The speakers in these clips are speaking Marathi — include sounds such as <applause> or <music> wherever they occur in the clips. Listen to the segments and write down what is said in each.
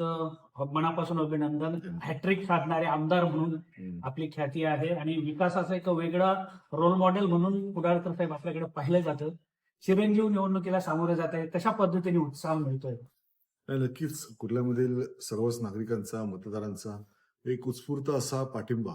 मनापासून अभिनंदन. हॅट्रिक साधणारे आमदार म्हणून आपली ख्याती आहे आणि विकासाचं एक वेगळा रोल मॉडेल म्हणून कुडाळकर साहेब आपल्याकडे पाहिलं जातं. चिरंजीव निवडणुकीला सामोरे जात आहे कशा पद्धतीने उत्साह मिळतोय? नाही नक्कीच. कुर्ल्यामधील सर्वच नागरिकांचा मतदारांचा एक उत्स्फूर्त असा पाठिंबा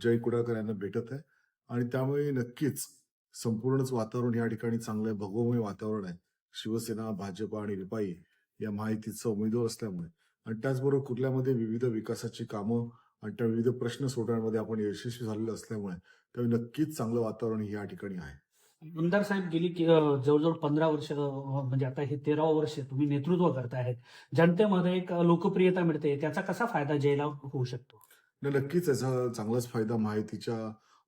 जय कुडाळकर यांना भेटत आहे. आणि त्यामुळे नक्कीच संपूर्णच वातावरण या ठिकाणी चांगलं आहे. भगवमय वातावरण आहे. शिवसेना भाजप आणि रिपाई या माहितीचा उमेदवार असल्यामुळे. आणि त्याचबरोबर कुर्ल्यामध्ये विविध विकासाची कामं आणि त्या विविध प्रश्न सोडवण्यामध्ये आपण यशस्वी झालेलो असल्यामुळे त्यामुळे नक्कीच चांगलं वातावरण या ठिकाणी आहे. आमदार साहेब गेली की जवळजवळ पंधरा वर्ष म्हणजे आता हे तेरावं वर्ष तुम्ही नेतृत्व करतायत जनतेमध्ये एक लोकप्रियता मिळते. त्याचा कसा फायदा जयला होऊ शकतो? नक्कीच याचा चांगलाच फायदा माहितीच्या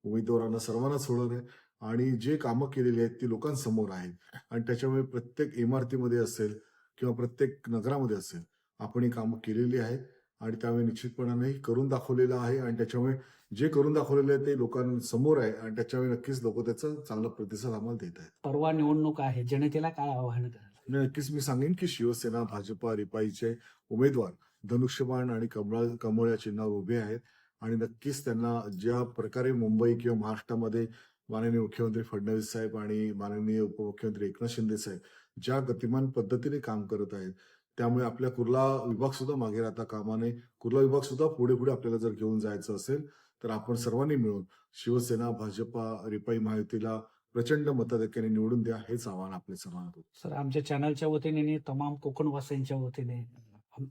उमेदवारांना सर्वांनाच होणार आहे आणि जे कामं केलेली आहेत ती लोकांसमोर आहेत. आणि त्याच्यामुळे प्रत्येक इमारतीमध्ये असेल किंवा प्रत्येक नगरामध्ये असेल आपण ही कामं केलेली आहेत आणि त्यामुळे निश्चितपणाने करून दाखवलेलं आहे आणि त्याच्यामुळे जे करून दाखवलेलं आहे ते लोकांसमोर आहे आणि त्याच्यामुळे नक्कीच लोक त्याचा चांगला प्रतिसाद आम्हाला देत आहेत. परवा निवडणूक आहे जनतेला काय आवाहन नक्कीच मी सांगेन की शिवसेना भाजपा रिपाईचे उमेदवार धनुष्यबाण आणि कमळा कमळ या चिन्हावर उभे आहेत आणि नक्कीच त्यांना ज्या प्रकारे मुंबई किंवा महाराष्ट्रामध्ये माननीय मुख्यमंत्री फडणवीस साहेब आणि माननीय उपमुख्यमंत्री एकनाथ शिंदे साहेब ज्या गतिमान पद्धतीने काम करत आहेत त्यामुळे आपल्या कुर्ला विभाग सुद्धा मागे राहता कामाने कुर्ला विभाग सुद्धा पुढे पुढे आपल्याला जर घेऊन जायचं असेल तर आपण सर्वांनी मिळून शिवसेना भाजपा रिपाई महायुतीला प्रचंड मताधिक्याने निवडून द्या हेच आव्हान आपल्या सर्वांना सर आमच्या चॅनलच्या वतीने तमाम कोकणवासियांच्या वतीने.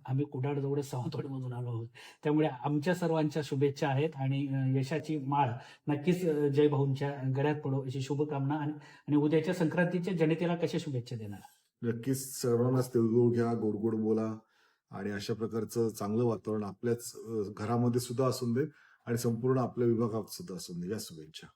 आम्ही कुडाळ जवळ सावंतवाडीमधून <laughs> आलो आहोत. त्यामुळे आमच्या सर्वांच्या शुभेच्छा आहेत आणि यशाची माळ नक्कीच जय भाऊंच्या गळ्यात पडो अशी शुभकामना आणि आणि उद्याच्या संक्रांतीच्या जनतेला कशा शुभेच्छा देणार? नक्कीच सर्वांनाच तिळगुळ घ्या गोड गोड बोला आणि अशा प्रकारचं चांगलं वातावरण आपल्याच घरामध्ये सुद्धा असून दे आणि संपूर्ण आपल्या विभागात सुद्धा असून दे. या शुभेच्छा.